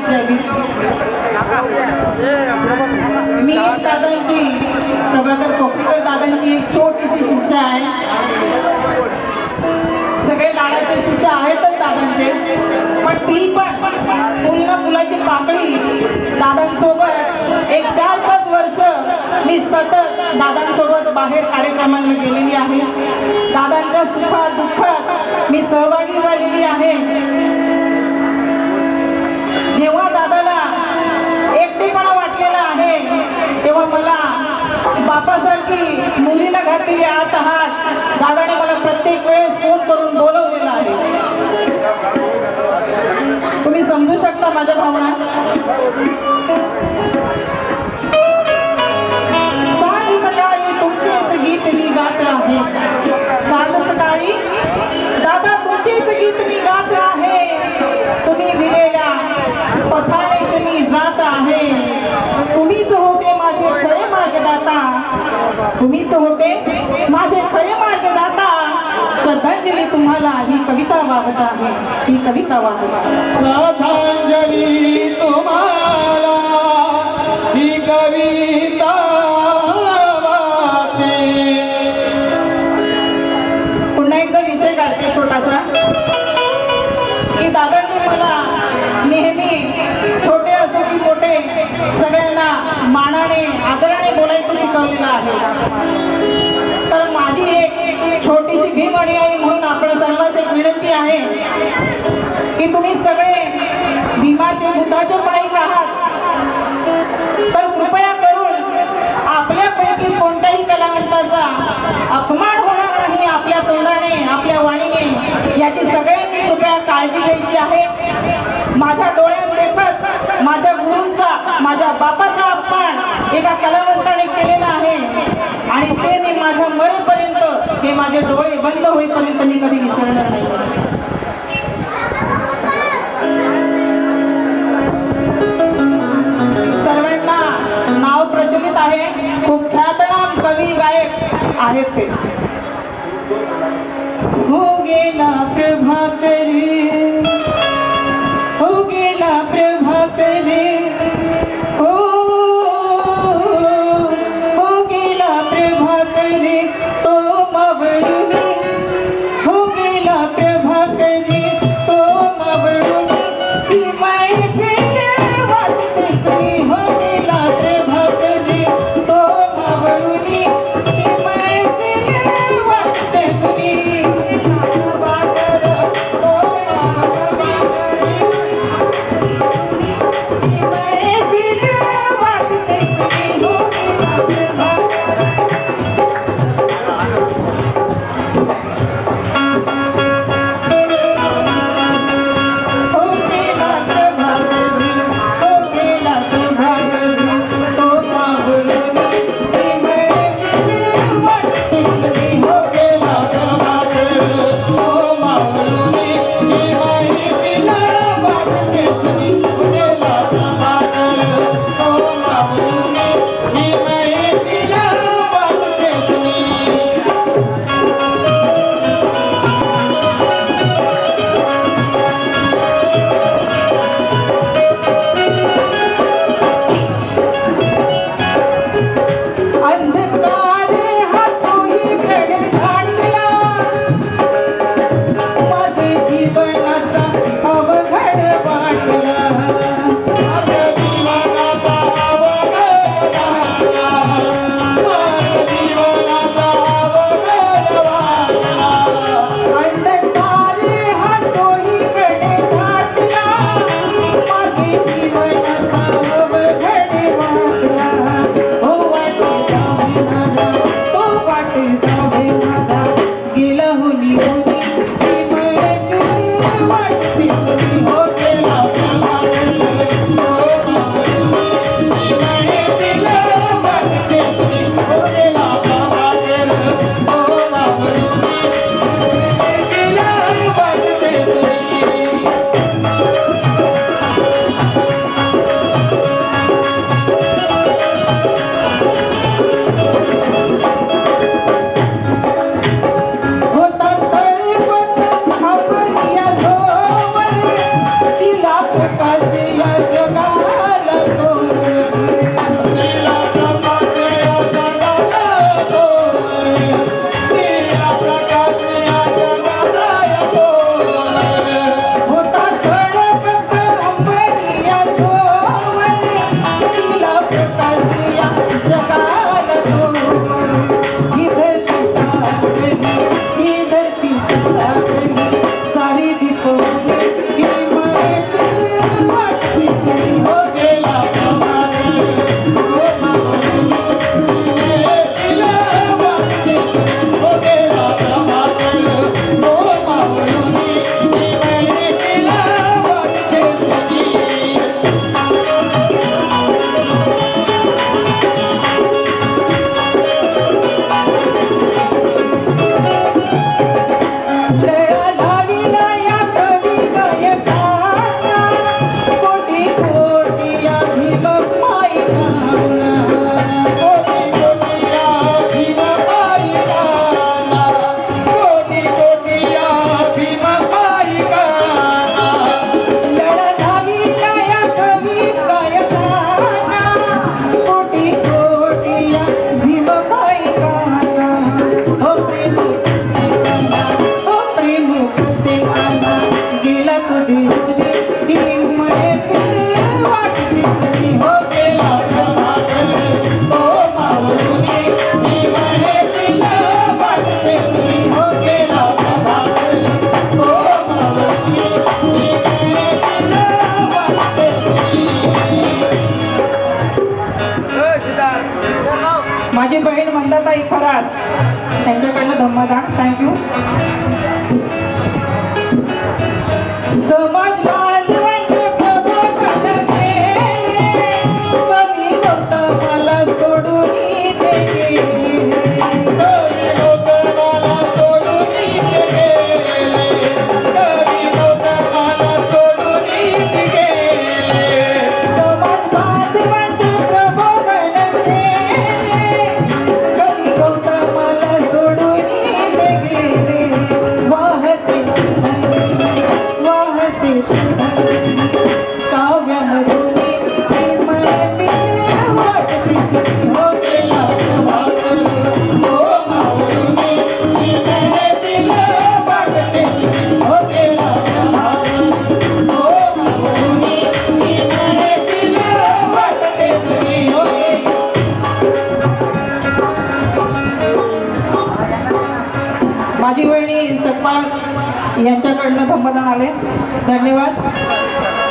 क्रांतिकारी जय मी दादांची प्रभाकर कोपरीकर दादांची एक छोटीशी शिष्य आहे. सगळे लाडाचे शिष्य आहेतच दादांचे. पण ती पण पूर्ण फुलाची पाकळी दादांसोबत एक चार पाच वर्ष मी सतत दादांसोबत बाहेर कार्यक्रमांना गेलेली आहे. दादांच्या सुखात दुःखात मी सहभागी झालेली आहे. मुलीला आत आहात. दादाने मला प्रत्येक वेळेस फोन करून बोलवलेलं आहे. तुम्ही समजू शकता माझ्या भावना? सकाळी तुमचेच गीत मी गात आहे. तुम्हीच होते माझे खरे मार्गदाता. श्रद्धांजली तुम्हाला ही कविता वाहत आहे. ही कविता वाहत आहे. श्रद्धांजली तुम्हाला आहे की तुम्ही सगळे भीमाचे बुद्धाचे पायी आहात. तर कृपया करून आपल्यापैकी कोणत्याही कलावंताचा अपमान होणार नाही आपल्या तोंडाने आपल्या वाणीने. याची सगळ्यांनी कृपया काळजी घ्यायची आहे. माझ्या डोळ्यात देखत माझ्या गुरूंचा माझ्या बापाचा अपमान एका कलावंताने केलेला आहे. आणि ते मी माझ्या मरेपर्यंत हे माझे डोळे बंद होईपर्यंत मी कधी विसरणार नाही. सर्वांना नाव प्रचलित आहे. खूप ख्यातनाम कवी गायक आहेत ते. हो गेला प्रभाकरी. Thank you. यांच्याकडनं आले धन्यवाद.